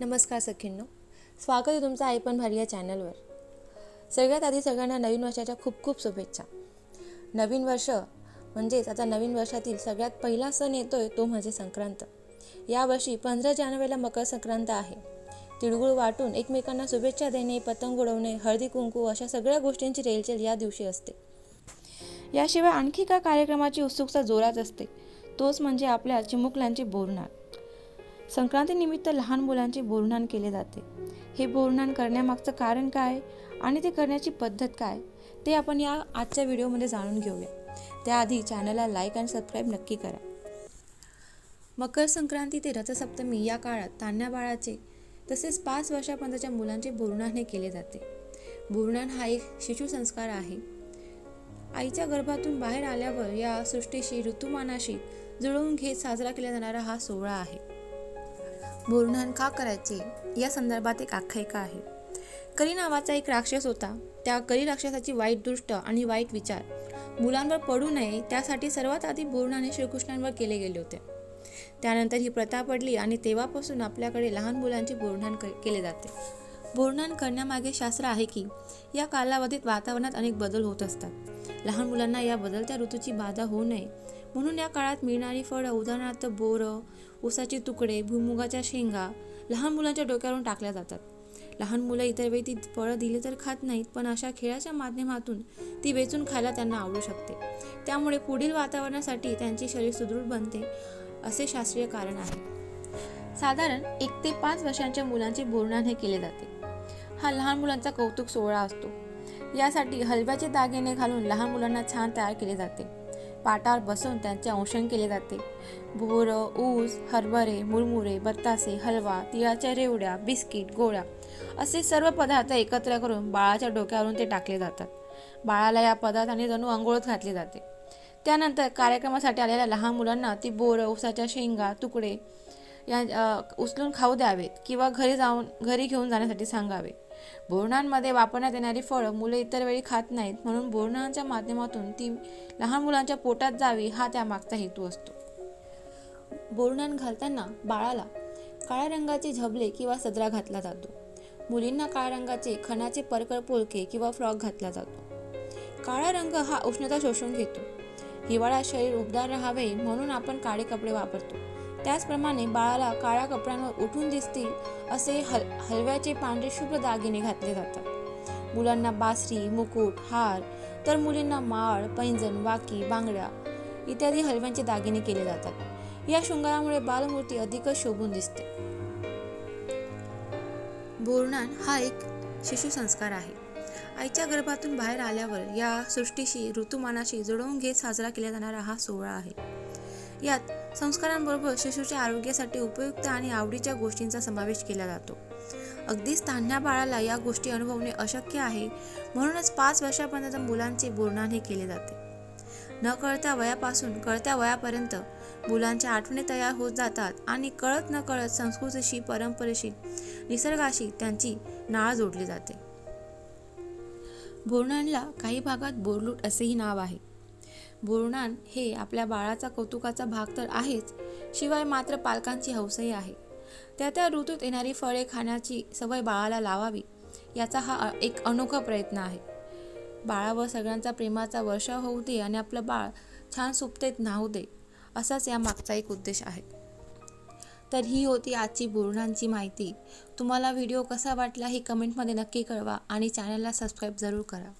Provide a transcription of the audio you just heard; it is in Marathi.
नमस्कार सखींनो. स्वागत आहे तुमचं आई पण भारी या चॅनलवर. सगळ्यात आधी सगळ्यांना नवीन वर्षाच्या खूप खूप शुभेच्छा. नवीन वर्ष म्हणजेच आता नवीन वर्षातील सगळ्यात पहिला सण येतोय तो म्हणजे संक्रांत. यावर्षी पंधरा जानेवारीला मकर संक्रांत आहे. तिळगुळ वाटून एकमेकांना शुभेच्छा देणे पतंग उडवणे हळदी कुंकू अशा सगळ्या गोष्टींची रेलचेल या दिवशी असते. याशिवाय आणखी एका कार्यक्रमाची उत्सुकता जोरात असते. तोच म्हणजे आपल्या चिमुकल्यांची बोरणार संक्रांतीनिमित्त लहान मुलांचे बोरणान केले जाते. हे बोरणान करण्यामागचं कारण काय आणि ते करण्याची पद्धत काय ते आपण या आजच्या व्हिडिओमध्ये जाणून घेऊया. त्याआधी चॅनलला लाईक आणि सबस्क्राईब नक्की करा. मकर संक्रांती ते रथसप्तमी या काळात तान्ह्या बाळाचे तसेच पाच वर्षापर्यंतच्या मुलांचे बोरणान हे केले जाते. बोरणान हा एक शिशुसंस्कार आहे. आईच्या गर्भातून बाहेर आल्यावर या सृष्टीशी ऋतुमानाशी जुळवून घेत साजरा केला जाणारा हा सोहळा आहे. बोरनान का करायचे? या संदर्भात एक आख्यायिका आहे. करी नावाचा एक राक्षस होता. त्या करी राक्षसाची वाईट दृष्ट आणि वाईट विचार मुलांवर पडू नये त्यासाठी सर्वात आधी बोरनाने श्रीकृष्णांवर केले गेले होते. त्यानंतर ही प्रथा पडली आणि तेव्हापासून आपल्याकडे लहान मुलांचे बोरनान केले जाते. बोरनान करण्यामागे शास्त्र आहे की या कालावधीत वातावरणात अनेक बदल होत असतात. लहान मुलांना या बदलत्या ऋतूची बाधा होऊ नये म्हणून या काळात मिळणारी फळं उदाहरणार्थ बोरं ऊसाचे तुकडे भुईमुगाच्या शेंगा लहान मुलांच्या डोक्यावरून टाकल्या जातात. लहान मुलं इतर वेळी ती फळं दिली तर खात नाहीत पण अशा खेळाच्या माध्यमातून ती वेचून खायला त्यांना आवडू शकते. त्यामुळे पुढील वातावरणासाठी त्यांचे शरीर सुदृढ बनते असे शास्त्रीय कारण आहे. साधारण एक ते पाच वर्षांच्या मुलांचे बोरनान हे केले जाते. हा लहान मुलांचा कौतुक सोहळा असतो. यासाठी हलव्याचे दागिने घालून लहान मुलांना छान तयार केले जाते. पाटावर बसून त्यांचे औषण केले जाते. बोरं ऊस हरभरे मुरमुरे बत्तासे हलवा तिळाच्या रेवड्या बिस्किट गोळ्या असे सर्व पदार्थ एकत्र करून बाळाच्या डोक्यावरून ते टाकले जातात. बाळाला या पदार्थाने जणू आंघोळत घातली जाते. त्यानंतर कार्यक्रमासाठी आलेल्या लहान मुलांना ती बोरं ऊसाच्या शेंगा तुकडे या उचलून खाऊ द्यावेत किंवा घरी जाऊन घरी घेऊन जाण्यासाठी सांगावे. बोरणांमध्ये वापरण्यात येणारी फळं मुले इतर वेळी खात नाहीत म्हणून बोरणांच्या माध्यमातून ती लहान मुलांच्या पोटात जावी हा त्यामागचा हेतू असतो. बोरणान घालताना बाळाला काळ्या रंगाचे झबले किंवा सदरा घातला जातो. मुलींना काळ्या रंगाचे खणाचे परकर पोलके किंवा फ्रॉक घातला जातो. काळा रंग हा उष्णता शोषून घेतो. हिवाळा शरीर उबदार राहावे म्हणून आपण काळे कपडे वापरतो. त्याचप्रमाणे बाळाला काळ्या कपड्यांवर उठून दिसतील असे हल हलव्याचे पांढरे शुभ दागिने घातले जातात. मुलांना बासरी मुकुट हार तर मुलींना माळ पैंजण वाकी बांगड्या इत्यादी हलव्यांचे दागिने केले जातात. या शृंगारामुळे बालमूर्ती अधिकच शोभून दिसते. बोरणान हा एक शिशुसंस्कार आहे. आईच्या गर्भातून बाहेर आल्यावर या सृष्टीशी ऋतुमानाशी जुळवून घेत साजरा केला जाणारा हा सोहळा आहे. यात संस्कारांबरोबर शिशूच्या आरोग्यासाठी उपयुक्त आणि आवडीच्या गोष्टींचा समावेश केला जातो. अगदीच तान्ह्या बाळाला या गोष्टी अनुभवणे अशक्य आहे म्हणूनच पाच वर्षापर्यंत मुलांचे बोरनान हे केले जाते. न कळत्या वयापासून कळत्या वयापर्यंत मुलांच्या आठवणी तयार होत जातात आणि कळत न कळत संस्कृतीशी परंपरेशी निसर्गाशी त्यांची नाळ जोडली जाते. बोरणांला काही भागात बोरलूट असेही नाव आहे. बोरणान हे आपल्या बाळाचा कौतुकाचा भाग तर आहेच शिवाय मात्र पालकांची हौसही आहे. त्या त्या ऋतूत येणारी फळे खाण्याची सवय बाळाला लावावी याचा हा एक अनोखा प्रयत्न आहे. बाळावर सगळ्यांचा प्रेमाचा वर्षाव होऊ दे आणि आपलं बाळ छान सुप्तेत न्हावू दे असाच या मागचा एक उद्देश आहे. तर ही होती आजची बोरणांची माहिती. तुम्हाला व्हिडिओ कसा वाटला हे कमेंटमध्ये नक्की कळवा आणि चॅनलला सबस्क्राईब जरूर करा.